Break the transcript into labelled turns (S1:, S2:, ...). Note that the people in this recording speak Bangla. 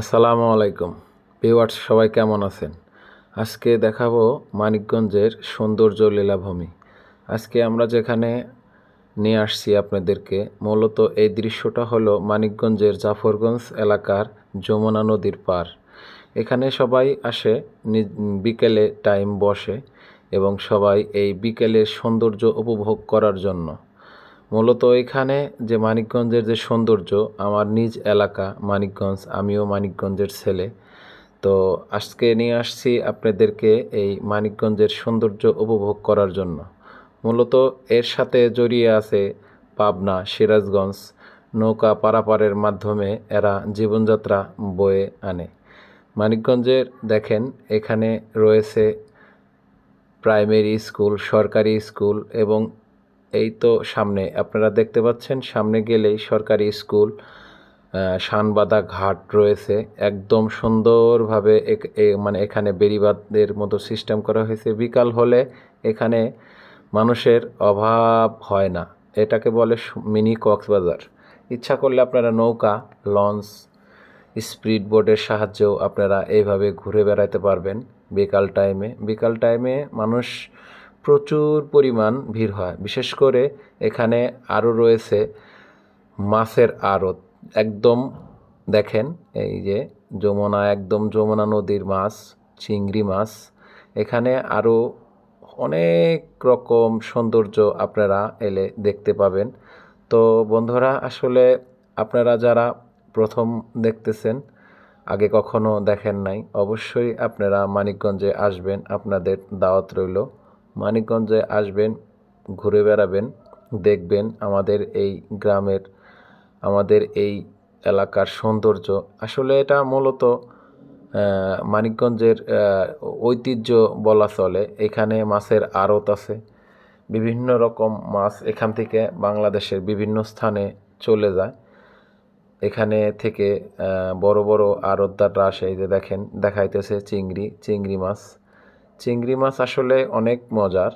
S1: আসসালামু আলাইকুম। ভিউয়ার্স, সবাই কেমন আছেন? আজকে দেখাবো মানিকগঞ্জের সৌন্দর্য লীলাভূমি। আজকে আমরা যেখানে নিয়ে আসছি আপনাদেরকে, মূলত এই দৃশ্যটা হলো মানিকগঞ্জের জাফরগঞ্জ এলাকার যমুনা নদীর পার। এখানে সবাই আসে বিকেলে টাইম বসে এবং সবাই এই বিকেলের সৌন্দর্য উপভোগ করার জন্য। মূলত এখানে যে মানিকগঞ্জের যে সৌন্দর্য, আমার নিজ এলাকা মানিকগঞ্জ, আমিও মানিকগঞ্জের ছেলে। তো আজকে নিয়ে আসছি আপনাদেরকে এই মানিকগঞ্জের সৌন্দর্য উপভোগ করার জন্য। মূলত এর সাথে জড়িয়ে আছে পাবনা, সিরাজগঞ্জ, নৌকা পারাপারের মাধ্যমে এরা জীবনযাত্রা বয়ে আনে। মানিকগঞ্জের, দেখেন, এখানে রয়েছে প্রাইমারি স্কুল সরকারি স্কুল এবং এই তো সামনে, আপনারা দেখতে পাচ্ছেন, সামনে গেলেই সরকারি স্কুল শানবাদা ঘাট রয়েছে। একদম সুন্দরভাবে মানে এখানে বেরিবাদের মতো সিস্টেম করা হয়েছে। বিকাল হলে এখানে মানুষের অভাব হয় না। এটাকে বলে মিনি কক্সবাজার। ইচ্ছা করলে আপনারা নৌকা, লঞ্চ, স্পিড বোর্ডের সাহায্যেও আপনারা এইভাবে ঘুরে বেড়াতে পারবেন বিকাল টাইমে বিকাল টাইমে মানুষ প্রচুর পরিমাণ ভিড় হয়। বিশেষ করে এখানে আরও রয়েছে মাছের আড়ত। একদম দেখেন, এই যে যমুনা, একদম যমুনা নদীর মাছ, চিংড়ি মাছ। এখানে আরও অনেক রকম সৌন্দর্য আপনারা এলে দেখতে পাবেন। তো বন্ধুরা, আসলে আপনারা যারা প্রথম দেখতেছেন, আগে কখনো দেখেন নাই, অবশ্যই আপনারা মানিকগঞ্জে আসবেন। আপনাদের দাওয়াত রইল। মানিকগঞ্জে আসবেন, ঘুরে বেড়াবেন, দেখবেন আমাদের এই গ্রামের, আমাদের এই এলাকার সৌন্দর্য। আসলে এটা মূলত মানিকগঞ্জের ঐতিহ্য বলা চলে। এখানে মাছের আড়ত আছে। বিভিন্ন রকম মাছ এখান থেকে বাংলাদেশের বিভিন্ন স্থানে চলে যায়। এখানে থেকে বড় বড় আড়তদাররা আসে। এই যে দেখেন, দেখাইতেছে চিংড়ি চিংড়ি মাছ। চিংড়ি মাছ আসলে অনেক মজার।